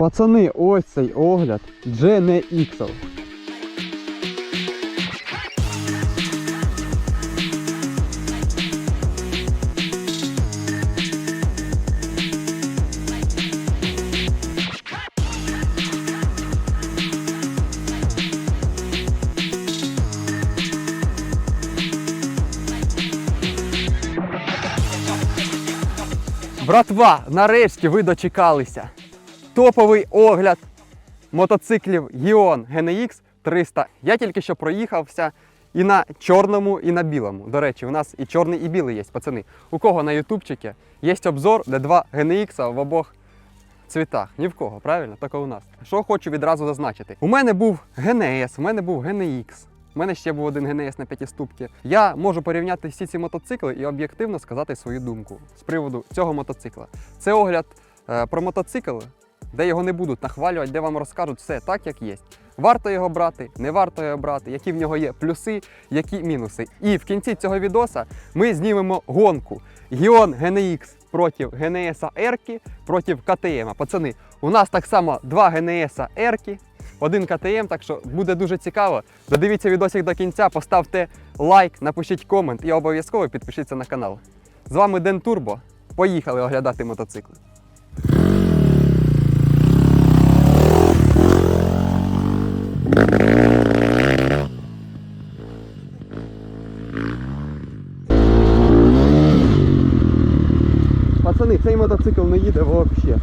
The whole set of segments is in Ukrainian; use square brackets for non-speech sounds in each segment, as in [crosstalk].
Пацани, ось цей огляд GNX. Братва, нарешті ви дочекалися. Топовий огляд мотоциклів Гіон GNX 300. Я тільки що проїхався і на чорному, і на білому. До речі, у нас і чорний, і білий є, пацани. У кого на ютубчикі є обзор, де два GNX в обох цвітах. Ні в кого, правильно? Тільки у нас. Що хочу відразу зазначити. У мене був GNS, у мене був GNX. У мене ще був один GNS на п'ятиступці. Я можу порівняти всі ці мотоцикли і об'єктивно сказати свою думку з приводу цього мотоцикла. Це огляд е, про мотоцикл, де його не будуть нахвалювати, де вам розкажуть все так, як є. Варто його брати, не варто його брати, які в нього є плюси, які мінуси. І в кінці цього відоса ми знімемо гонку. Гіон GNX проти GNS R проти КТМ. Пацани, у нас так само два GNS R, один КТМ, так що буде дуже цікаво. Додивіться відосик до кінця, поставте лайк, напишіть комент і обов'язково підпишіться на канал. З вами Ден Турбо. Поїхали оглядати мотоцикли. Пацани, цей мотоцикл не їде взагалі.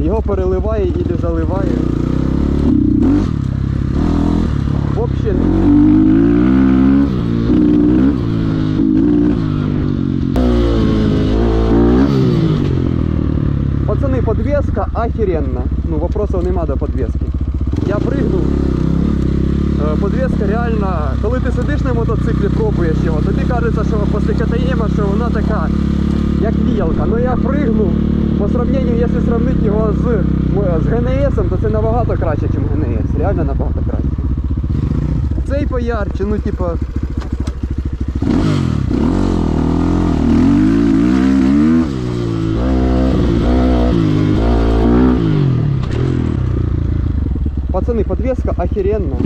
Його переливає і заливає. Вообще. Пацаны, подвеска охеренна. Ну, вопросов нема до подвески. Я пригнув. Е, Подвеска реально, коли ти сидиш на мотоциклі, пробуєш його, тобі кажеться, що після КТМ, що вона така, як віялка. Ну я пригнув. По сравненню, якщо сравнити його з, з ГНС, то це набагато краще, ніж ГНС. Реально набагато краще. Цей поярче, ну типа. Пацаны, подвеска охеренно.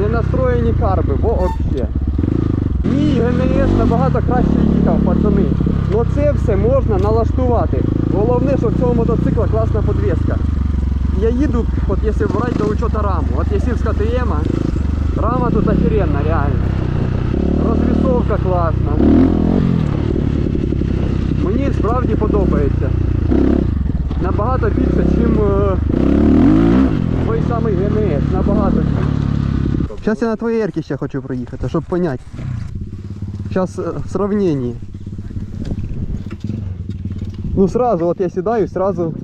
Не настроєні карби, вообще. Мій ГНС набагато краще їхав, пацани. Ну це все можна налаштувати. Головне, що в цьому мотоцикла класна подвеска. Я їду, от якщо брати до учета раму, от якщо з КТМ, рама тут охеренна, реально. Розвісовка класна. Мені справді подобається. Набагато більше, ніж той самий ГНС. Набагато більше. Сейчас я на твоей эрке ще хочу проїхати, щоб понять. Сейчас в сравнении. Ну сразу, вот я сідаю, сразу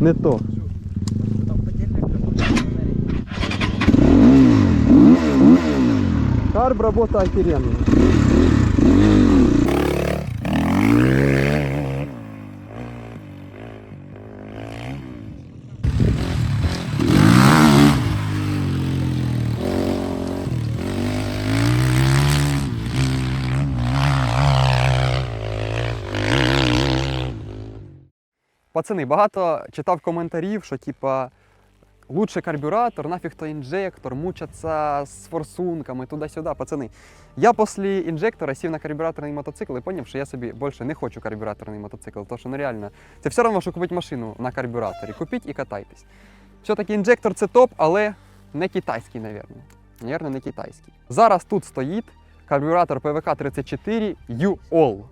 не то. Карб работа охеренная. Пацани, багато читав коментарів, що типа лучше карбюратор, нафіг то інжектор, мучаться з форсунками туди-сюди. Пацани, я після інжектора сів на карбюраторний мотоцикл і зрозумів, що я собі більше не хочу карбюраторний мотоцикл, тому що ну реально це все одно, що купити машину на карбюраторі. Купіть і катайтесь. Все-таки інжектор це топ, але не китайський, мабуть. Навірно, не китайський. Зараз тут стоїть карбюратор ПВК 34 UOL.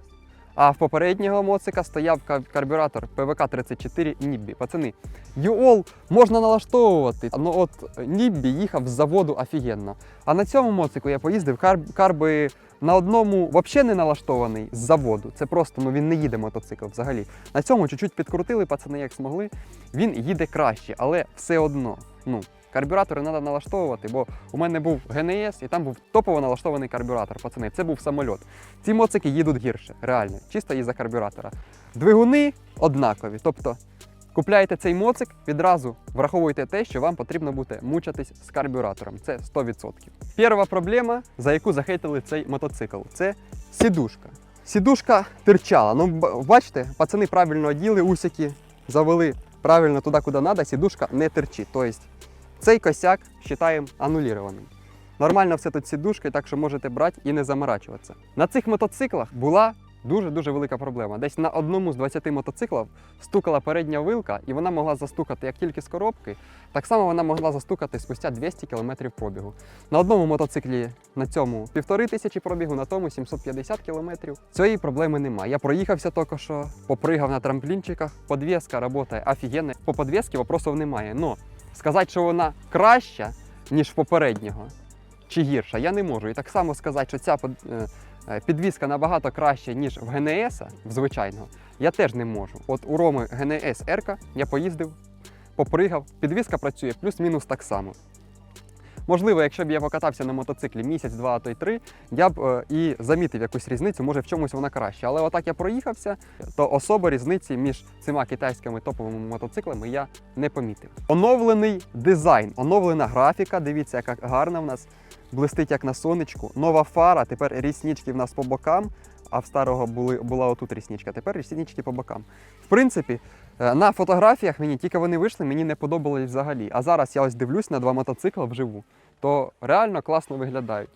А в попереднього моцика стояв карбюратор ПВК-34 Ніббі. Пацани, UOL можна налаштовувати, але от Ніббі їхав з заводу офігенно. А на цьому моцику я поїздив, кар- карби на одному взагалі не налаштований з заводу. Це просто ну він не їде мотоцикл взагалі. На цьому чуть-чуть підкрутили, пацани, як змогли. Він їде краще, але все одно. Ну, Карбюратори треба налаштовувати, бо у мене був ГНС і там був топово налаштований карбюратор. Пацани, це був самольот. Ці моцики їдуть гірше, реально, чисто із-за карбюратора. Двигуни однакові. Тобто купляєте цей моцик, відразу враховуйте те, що вам потрібно буде мучатись з карбюратором. Це 100%. Перша проблема, за яку захейтили цей мотоцикл, це сідушка. Сідушка тирчала. Ну, бачите, пацани правильно оділи усики, завели правильно туди, куди треба, сідушка не терчить. Тобто цей косяк вважаємо анулірованим. Нормально все тут з сідушкою, так що можете брати і не заморачуватися. На цих мотоциклах була дуже-дуже велика проблема. Десь на одному з 20 мотоциклів стукала передня вилка, і вона могла застукати як тільки з коробки, так само вона могла застукати спустя 200 км пробігу. На одному мотоциклі на цьому півтори тисячі пробігу, на тому 750 км. Цієї проблеми немає. Я проїхався тільки що, попригав на трамплінчиках, подвеска працює офігенно. По подвесці вопросів немає. Но сказати, що вона краща, ніж попереднього, чи гірша, я не можу. І так само сказати, що ця е, е, підвізка набагато краща, ніж в ГНС, в звичайного, я теж не можу. От у Роми ГНС Р я поїздив, попригав, підвізка працює плюс-мінус так само. Можливо, якщо б я покатався на мотоциклі місяць, два, а то й три, я б е, і замітив якусь різницю, може в чомусь вона краща. Але отак я проїхався, то особо різниці між цими китайськими топовими мотоциклами я не помітив. Оновлений дизайн, оновлена графіка. Дивіться, яка гарна в нас. Блистить як на сонечку. Нова фара. Тепер ріснички в нас по бокам. А в старого були, була отут рісничка. Тепер ріснички по бокам. В принципі, е, на фотографіях мені тільки вони вийшли, мені не подобались взагалі. А зараз я ось дивлюсь на два мотоцикла вживу, то реально класно виглядають.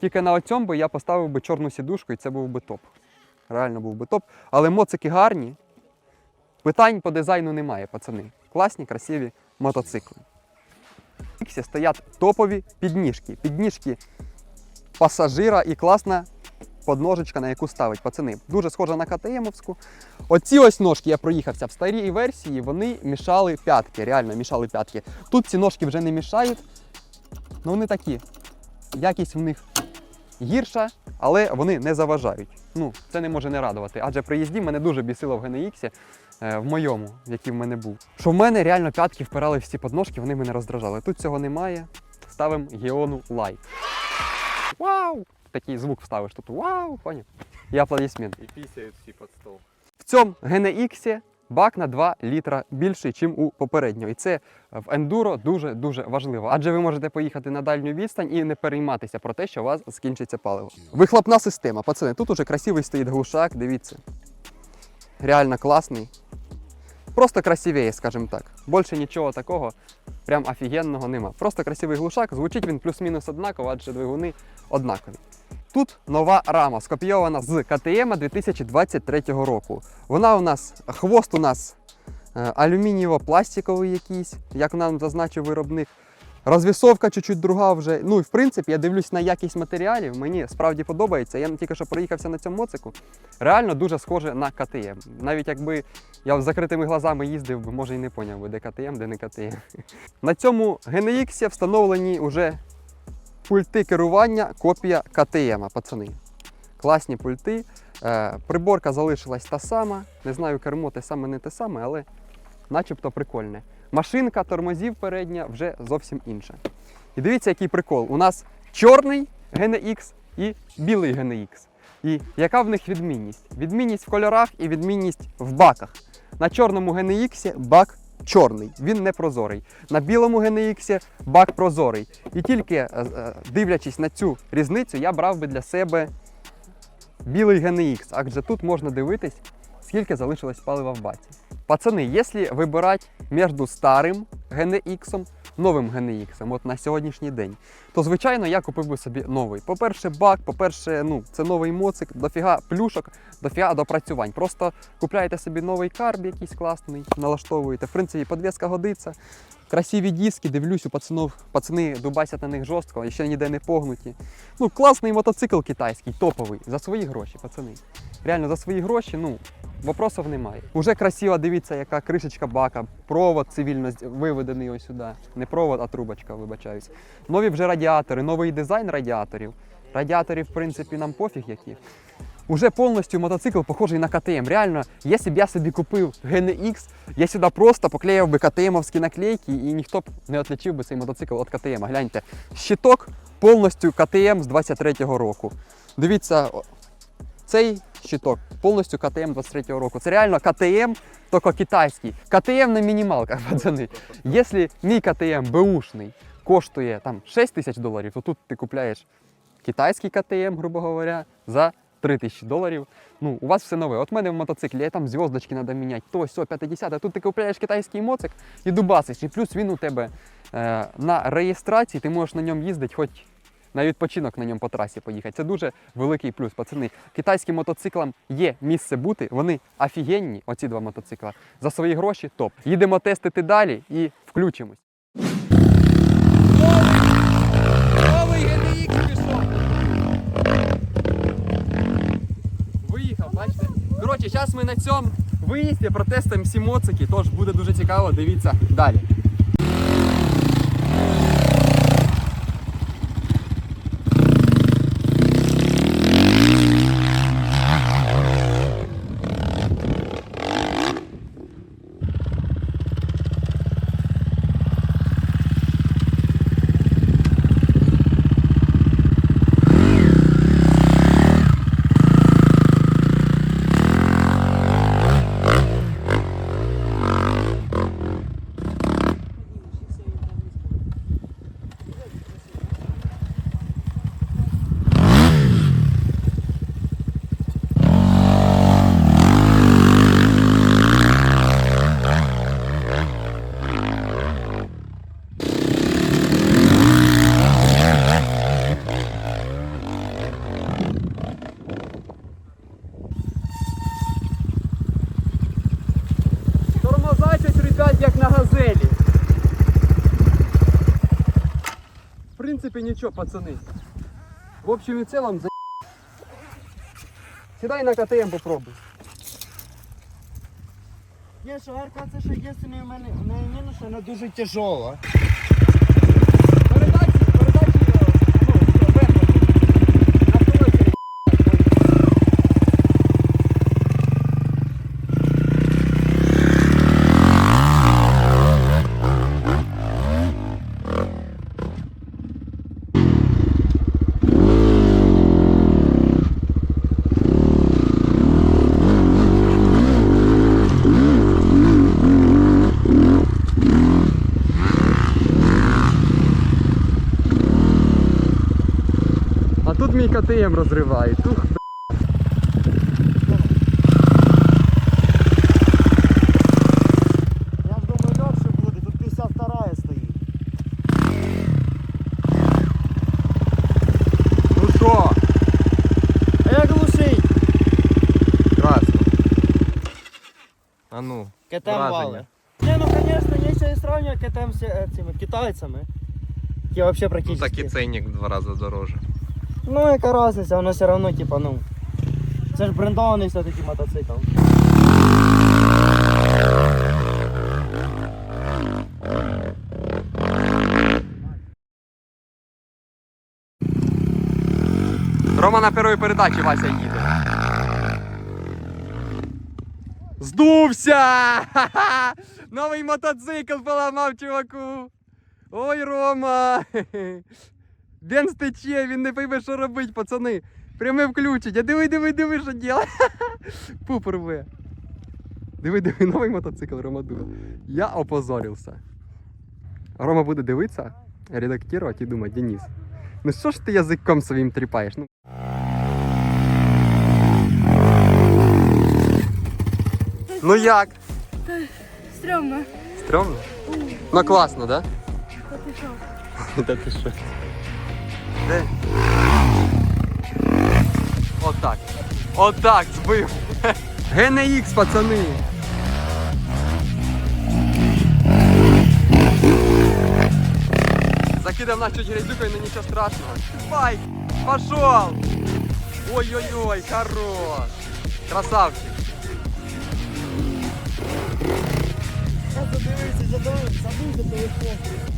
Тільки на оцьому би я поставив би чорну сідушку, і це був би топ. Реально був би топ. Але моцики гарні. Питань по дизайну немає, пацани. Класні, красиві мотоцикли. В Іксі стоять топові підніжки. Підніжки пасажира і класна подножечка, на яку ставить пацани. Дуже схожа на КТМовську. Оці ось ножки я проїхався в старій версії, вони мішали п'ятки, реально мішали п'ятки. Тут ці ножки вже не мішають. Ну вони такі. Якість в них гірша, але вони не заважають. Ну, це не може не радувати. Адже при їзді мене дуже бісило в GNX, е, в моєму, який в мене був. Що в мене реально п'ятки впирали в ці подножки, вони мене роздражали. Тут цього немає. Ставимо Геону лайк. Вау! Такий звук вставиш тут. Вау! Поняв? І аплодисмент. І пісяють всі під стол. В цьому GNX бак на 2 літра більший, ніж у попереднього. І це в ендуро дуже-дуже важливо. Адже ви можете поїхати на дальню відстань і не перейматися про те, що у вас скінчиться паливо. Вихлопна система, пацани, тут уже красивий стоїть глушак, дивіться. Реально класний. Просто красивее, скажімо так. Більше нічого такого прям офігенного нема. Просто красивий глушак, звучить він плюс-мінус однаково, адже двигуни однакові. Тут нова рама скопійована з КТМ 2023 року. Вона у нас, хвост у нас е, алюмінієво-пластиковий якийсь, як нам зазначив виробник. Розвісовка чуть-чуть друга вже. Ну і в принципі я дивлюсь на якість матеріалів, мені справді подобається. Я тільки що проїхався на цьому моцику. Реально дуже схоже на КТМ. Навіть якби я з закритими глазами їздив, може і не поняв би, де КТМ, де не КТМ. [laughs] На цьому GNX встановлені вже пульти керування, копія КТМ, пацани. Класні пульти. Е, приборка залишилась та сама. Не знаю, кермо те саме, не те саме, але начебто прикольне. Машинка тормозів передня вже зовсім інша. І дивіться, який прикол. У нас чорний GNX і білий GNX. І яка в них відмінність? Відмінність в кольорах і відмінність в баках. На чорному GNX бак чорний, він не прозорий. На білому GNX бак прозорий. І тільки е, е, дивлячись на цю різницю, я брав би для себе білий GNX, адже тут можна дивитись, скільки залишилось палива в баці. Пацани, якщо вибирати між старим GNX, новим GNX, от на сьогоднішній день, то звичайно я купив би собі новий. По-перше, бак, по-перше, ну це новий моцик, дофіга плюшок, дофіга допрацювань. Просто купляєте собі новий карб якийсь класний, налаштовуєте. В принципі, подвеска годиться. Красиві диски, дивлюсь, у пацанов, пацани дубасять на них жорстко, ще ніде не погнуті. Ну, класний мотоцикл китайський, топовий, за свої гроші, пацани. Реально, за свої гроші, ну, вопросів немає. Уже красиво, дивіться, яка кришечка бака, провод цивільно виведений ось сюди. Не провод, а трубочка, вибачаюсь. Нові вже радіатори, новий дизайн радіаторів. Радіаторів, в принципі, нам пофіг які. Уже повністю мотоцикл похожий на КТМ. Реально, якщо б я собі купив GNX, я сюди просто поклеїв би КТМовські наклейки і ніхто б не відлічив би цей мотоцикл від КТМ. Гляньте, щиток повністю КТМ з 23-го року. Дивіться, цей щиток повністю КТМ 23-го року. Це реально КТМ, тільки китайський. КТМ на мінімалках, [laughs] пацани. Якщо мій КТМ беушний коштує там 6 тисяч доларів, то тут ти купляєш китайський КТМ, грубо говоря, за 3 тисячі доларів. Ну, у вас все нове. От в мене в мотоциклі, я там зв'язочки треба міняти, то сьо, 50, а тут ти купляєш китайський моцик і дубасиш. І плюс він у тебе е, на реєстрації, ти можеш на ньому їздити хоч на відпочинок на ньому по трасі поїхати. Це дуже великий плюс, пацани. Китайським мотоциклам є місце бути, вони офігенні, оці два мотоцикла. За свої гроші топ. Їдемо тестити далі і включимось. Виїхав, бачите? Коротше, зараз ми на цьому виїзді протестуємо всі моцики, тож буде дуже цікаво, дивіться далі. Тормоза щось ребят, як на газелі. В принципі, нічого, пацани. В общем і цілом за... Сідай на КТМ попробуй. Є що арка, це ще єдине у мене у неї мінус, вона дуже тяжела. Передачі, передачі, ну, вверх. На колесі. А тут мій КТМ розриває. Тух, Я ж думаю, легше буде, тут 52 стоїть. ну що? А як глушить? Красно. А ну. КТМ Враження. вали. Не, ну конечно, є ще і сравнювати КТМ з е, цими китайцями. Які вообще Ну практично. так і ценник в два рази дороже. Ну яка різниця, воно все одно, типа, ну. Це ж брендований все-таки мотоцикл. Рома на першій передачі Вася їде. Здувся! Ха-ха! [laughs] Новий мотоцикл поламав чуваку. Ой, Рома! [laughs] Бенз тече, він не пойме, що робить, пацани. Пряме включення. Диви, диви, диви, що ділає. [laughs] Пуп рве. Диви, диви, новий мотоцикл Рома дує. Я опозорився. Рома буде дивитися, редактувати і думати, Денис. Ну що ж ти язиком своїм тріпаєш? Ну, ну як? Стрьомно. Стрьомно? Ну класно, да? Та ти що? [laughs] Та ти що? Де? Отак. Отак збив. GNX, пацани. Закидав нас чуть грязюкою, но нічого страшного. Байк! Пошел! Ой-ой-ой, хорош! Красавчик! Я задивився, задивився, забув за телефон.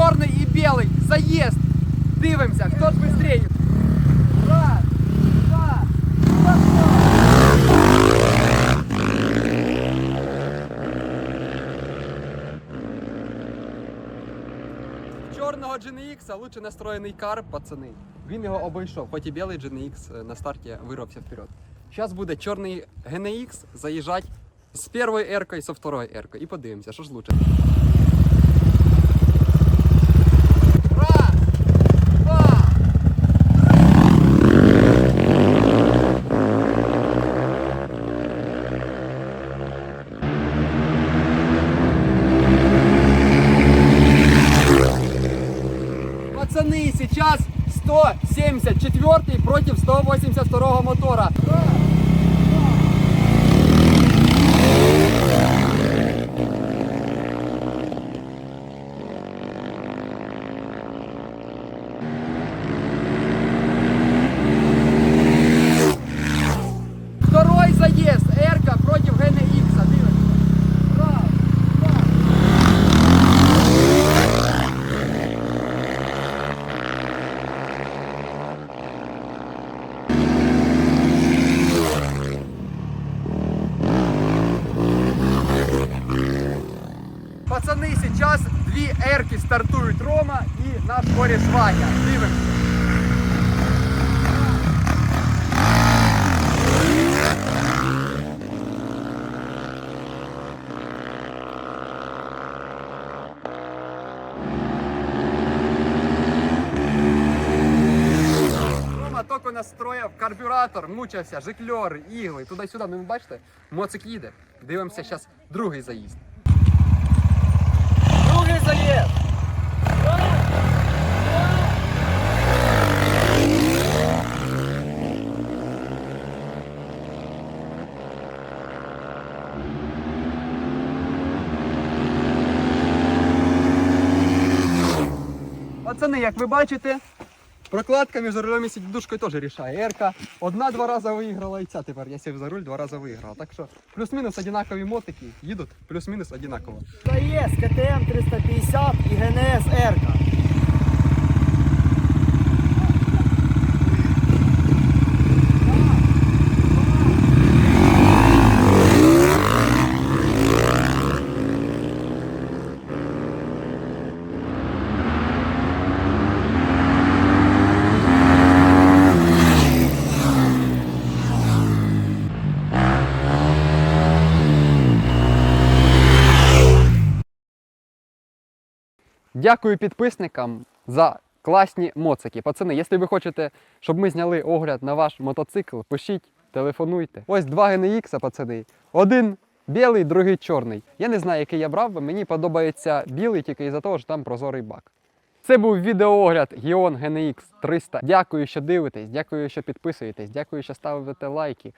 Чорний і білий. Заїзд. Дивимося, хто ж швидше. Раз, два, пошел. Чорного GNX лучше настроєний кар, пацани. Він його обійшов, хоч і білий GNX на старті вирвався вперед. Зараз буде чорний GNX заїжджати з першої еркою, з второї еркою. І подивимося, що ж лучше. Раз, два, Пацаны, сейчас 174 против 182 мотора. Второй заезд. Эрка против GNX. Дивимося. Раз, два, Пацаны, сейчас дві ерки стартують Рома і наш кореш Ваня. Дивимося. Тільки настроїв карбюратор, мучився, жикльори, ігли, туди-сюди. Ну ви бачите, моцик їде. Дивимося зараз другий заїзд. Другий заїзд. Пацани, як ви бачите, прокладка між рулем і сідушкою теж рішає. Ерка одна-два рази виграла і ця тепер. Я сів за руль, два рази виграв. Так що плюс-мінус однакові мотики їдуть, плюс-мінус однаково. Заїзд КТМ 350 і ГНС Ерка. Дякую підписникам за класні моцики. Пацани, якщо ви хочете, щоб ми зняли огляд на ваш мотоцикл, пишіть, телефонуйте. Ось два GNX, пацани. Один білий, другий чорний. Я не знаю, який я брав, би, мені подобається білий тільки із-за того, що там прозорий бак. Це був відеоогляд Гіон GNX 300. Дякую, що дивитесь, дякую, що підписуєтесь, дякую, що ставите лайки.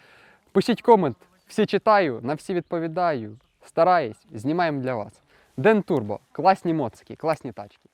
Пишіть комент, всі читаю, на всі відповідаю. Стараюсь, знімаємо для вас. Ден Турбо, класні моцики, класні тачки.